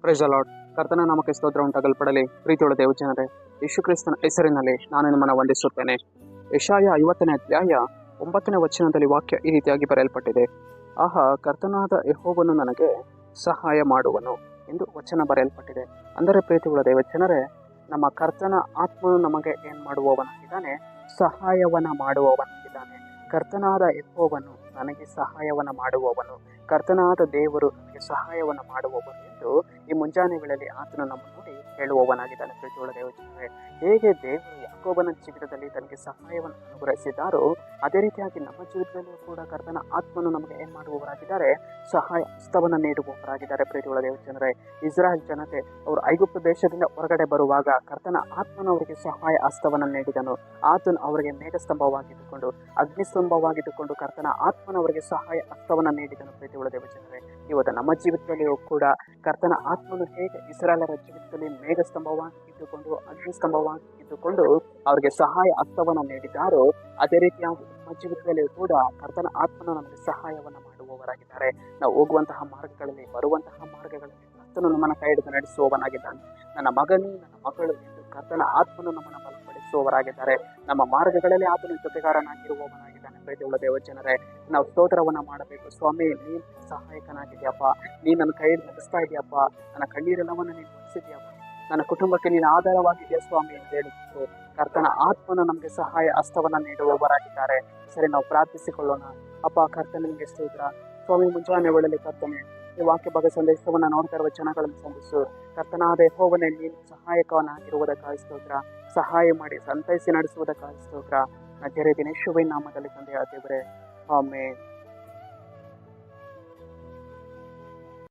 Price allot ಕರ್ತನ ನಾಮಕ್ಕೆ ಸ್ತೋತ್ರ ಉಂಟಾಗಲ್ಪಡಲಿ. ಪ್ರೀತಿಯೊಳ ದೇವಜನರೇ, ಯೇಸು ಕ್ರಿಸ್ತನ ಹೆಸರಿನಲ್ಲಿ ನಾನು ನಿಮ್ಮನ್ನು ವಂದಿಸುತ್ತೇನೆ. ಯಶಾಯ ಐವತ್ತನೇ ಅಧ್ಯಾಯ ಒಂಬತ್ತನೇ ವಚನದಲ್ಲಿ ವಾಕ್ಯ ಈ ರೀತಿಯಾಗಿ ಬರೆಯಲ್ಪಟ್ಟಿದೆ. ಆಹಾ, ಕರ್ತನಾದ ಯಹೋವನು ನನಗೆ ಸಹಾಯ ಮಾಡುವನು ಎಂದು ವಚನ ಬರೆಯಲ್ಪಟ್ಟಿದೆ. ಅಂದರೆ ಪ್ರೀತಿಯುಳ ದೇವಜನರೇ, ನಮ್ಮ ಕರ್ತನ ಆತ್ಮನು ನಮಗೆ ಏನು ಮಾಡುವವನಾಗಿದ್ದಾನೆ? ಸಹಾಯವನ ಮಾಡುವವನಾಗಿದ್ದಾನೆ. ಕರ್ತನಾದ ಯಹೋವನು ನನಗೆ ಸಹಾಯವನ್ನು ಮಾಡುವವನು. ಕರ್ತನಾದ ದೇವರು ನನಗೆ ಸಹಾಯವನ್ನು ಮಾಡುವವನು ಎಂದು ಈ ಮುಂಜಾನೆ ವೇಳೆಯಲ್ಲಿ ಆತನು ನಮ್ಮ ನೋಡಿ ಹೇಳುವವನಾಗಿದ್ದಾನೆ. ಪ್ರೀತಿಯುಳ್ಳ ದೇವಜನವೇ ಹೇಗೆ ದೇವರು ಯಾಕೋಬನ ಜೀವಿತದಲ್ಲಿ ತನಗೆ ಸಹಾಯವನ್ನು ಅನುಗ್ರಹಿಸಿದ್ದಾರೋ, ಅದೇ ರೀತಿಯಾಗಿ ನಮ್ಮ ಜೀವಿತದಲ್ಲಿ ಕೂಡ ಕರ್ತನ ಆತ್ಮನು ನಮಗೆ ಏನು ಮಾಡುವವರಾಗಿದ್ದಾರೆ ಸಹಾಯ ಹಸ್ತವನ್ನು ನೀಡುವವರಾಗಿದ್ದಾರೆ. ಪ್ರೀತಿಯುಳ್ಳ ದೇವಜನರೇ, ಇಸ್ರಾಯೇಲ್ ಜನತೆ ಅವರು ಐಗುಪ್ತ ದೇಶದಿಂದ ಹೊರಗಡೆ ಬರುವಾಗ ಕರ್ತನ ಆತ್ಮನು ಅವರಿಗೆ ಸಹಾಯ ಹಸ್ತವನ್ನು ನೀಡಿದನು. ಆತನು ಅವರಿಗೆ ಮೇಘಸ್ತಂಭವಾಗಿದ್ದುಕೊಂಡು, ಅಗ್ನಿಸ್ತಂಭವಾಗಿದ್ದುಕೊಂಡು ಕರ್ತನ ಆತ್ಮನ ಅವರಿಗೆ ಸಹಾಯ ಹಸ್ತವನ್ನು ನೀಡಿದನು. ಪ್ರೀತಿಯುಳ್ಳ ದೇವಜನರೇ ಇವತ್ತು ನಮ್ಮ ಜೀವಿತದಲ್ಲಿಯೂ ಕೂಡ ಕರ್ತನ ಆತ್ಮನು ಹೇಗೆ ಇಸ್ರಾಲರ ಜೀವಿತದಲ್ಲಿ ಮೇಘಸ್ತಂಭವಾಗಿ ಇದ್ದುಕೊಂಡು ಅಗ್ನಿಸ್ತಂಭವಾಗಿ ಇದ್ದುಕೊಂಡು ಅವರಿಗೆ ಸಹಾಯ ಹಸ್ತವನ್ನು ನೀಡಿದ್ದಾರೋ, ಅದೇ ರೀತಿ ನಮ್ಮ ಜೀವಿತದಲ್ಲಿ ಕೂಡ ಕರ್ತನ ಆತ್ಮನ ನಮಗೆ ಸಹಾಯವನ್ನ ಮಾಡುವವರಾಗಿದ್ದಾರೆ. ನಾವು ಹೋಗುವಂತಹ ಮಾರ್ಗಗಳಲ್ಲಿ, ಬರುವಂತಹ ಮಾರ್ಗಗಳಲ್ಲಿ ಕರ್ತನು ನಮ್ಮನ್ನ ಕೈ ಹಿಡಿದು ನಡೆಸುವವನಾಗಿದ್ದಾನೆ. ನನ್ನ ಮಗನು, ನನ್ನ ಮಗಳು ಎಂದು ಕರ್ತನ ಆತ್ಮನು ನಮ್ಮನ್ನು ಬಲಪಡಿಸುವವರಾಗಿದ್ದಾರೆ ನಮ್ಮ ಮಾರ್ಗಗಳಲ್ಲಿ ಆತನ ಜೊತೆಗಾರನಾಗಿರುವವನಾಗಿದ್ದಾನೆ. ಪ್ರೀತಿಯುಳ್ಳ ದೇವಜನರೇ, ನಾವು ಸ್ತೋತ್ರವನ್ನ ಮಾಡಬೇಕು. ಸ್ವಾಮಿ, ನೀನ್ ಸಹಾಯಕನಾಗಿದೆಯಪ್ಪ ನೀನ್ ನನ್ನ ಕೈ ನಡೆಸ್ತಾ ಇದೆಯಪ್ಪ. ನನ್ನ ಕಣ್ಣೀರೆಲ್ಲವನ್ನ ನೀನು ಮುಗಿಸಿದ್ಯಪ್ಪ ನನ್ನ ಕುಟುಂಬಕ್ಕೆ ನೀನು ಆಧಾರವಾಗಿದೆಯಾ ಸ್ವಾಮಿ ಎಂದು ಹೇಳಿಬಿಟ್ಟು ಕರ್ತನ ಆತ್ಮನ ನಮಗೆ ಸಹಾಯ ಹಸ್ತವನ್ನ ನೀಡುವವರಾಗಿದ್ದಾರೆ. ಸರಿ, ನಾವು ಪ್ರಾರ್ಥಿಸಿಕೊಳ್ಳೋಣ. ಅಪ್ಪ ಕರ್ತನಿಗೆ ಸ್ತೋತ್ರ. ಸ್ವಾಮಿ, ಮುಂಜಾನೆ ವೇಳೆಯಲ್ಲಿ ಕರ್ತನೆ, ಈ ವಾಕ್ಯ ಬಗ್ಗೆ ಸಂದೇಶವನ್ನ ನೋಡ್ತಾ ಇರುವ ಜನಗಳನ್ನು ಸಂಧಿಸು ಕರ್ತನಾದ ಹೋವನೆ ನೀನು ಸಹಾಯಕವನ್ನಾಗಿರುವುದಕ್ಕಾಗಿ ಸ್ತೋತ್ರ. ಸಹಾಯ ಮಾಡಿ ಸಂತೈಸಿ ನಡೆಸುವುದಕ್ಕಾಗಿ ಸ್ತೋತ್ರ ನಜರೆ ದಿನೇಶುವಿನ ನಾಮದಲ್ಲಿ ತಂದೆಯ ದೇವರೇ. ಆಮೇಲೆ